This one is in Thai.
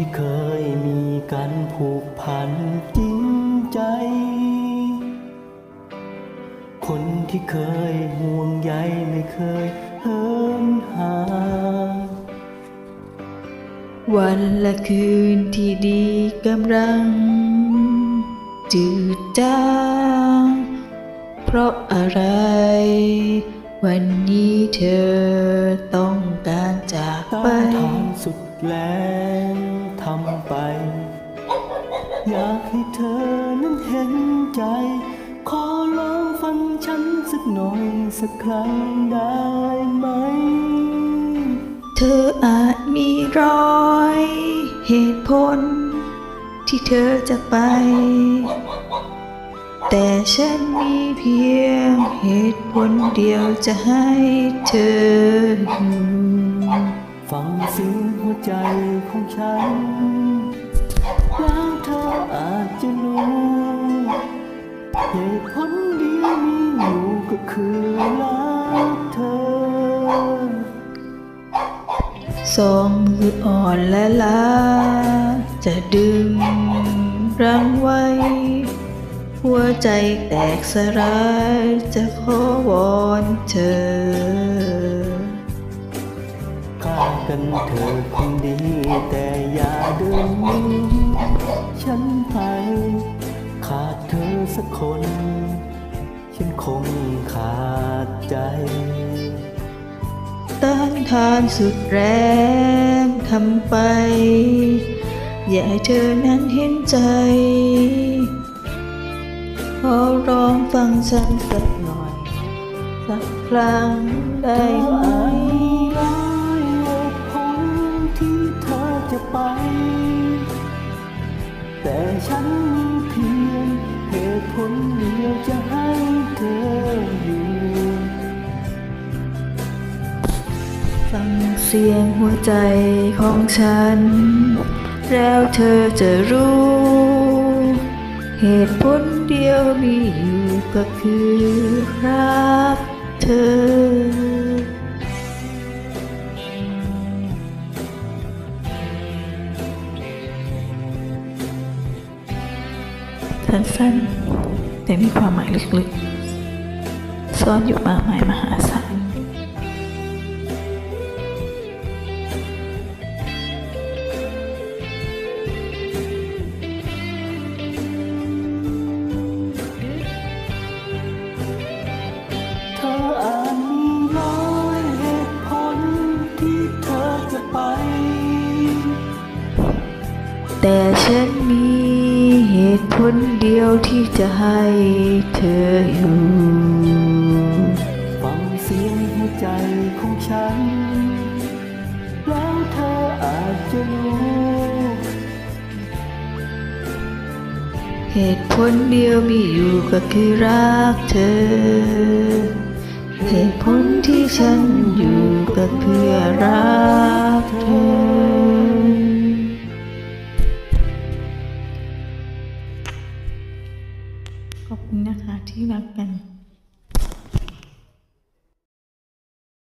ที่เคยมีกันผูกพันจริงใจ คนที่เคยห่วงใยไม่เคยเหินห่างวันและคืนที่ดีกำลัง จืดจางเพราะอะไร วันนี้เธอต้องการจากต้าไปทานสุดแรง ทำไป อยากให้เธอนั้นเห็นใจ ขอลองฟังฉันสักหน่อยสักครั้งได้ไหม เธออาจมีร้อยเหตุผล ที่เธอจะไป แต่ฉันมีเพียงเหตุผลเดียวจะให้เธออยู่ ฟังเสียงหัวใจของฉัน แล้วเธออาจจะรู้เหตุผลเดียวมีอยู่ก็คือรักเธอสองมืออ่อนและล้าจะดึงรั้งไว้ หัวใจแตกสลายจะขอวอนเธอากันเธอคนดี แต่อย่าเดินหนีฉันไปขาดเธอสักคน ฉันคงขาดใจต้านทานสุดแรงทำไป อย่าให้เธอนั้นเห็นใจ ขอร้องฟังฉันสักหน่อย สักครั้งได้ไหม ไป แต่ฉันมีเพียงเหตุผลเดียวจะให้เธออยู่ฟังเสียงหัวใจของฉัน แล้วเธอจะรู้ เหตุผลเดียวมีอยู่ก็คือรักเธอ สั้นๆ แต่มีความหมายลึกๆ ซ่อนอยู่มากมายมหาศาลเธออาจมีร้อยเหตุผลที่เธอจะไปแต่ฉันมีเห ตุผลเดียวที่จะให้เธออยู่ฟังเสียงหัวใจของฉัน แล้วเธออาจจะรู้เหตุผลเดียวมีอยู่ก็คือรักเธอ เหตุผลที่ฉันอยู่ก็เพื่อรัก ขอบคุณนะคะที่รักกัน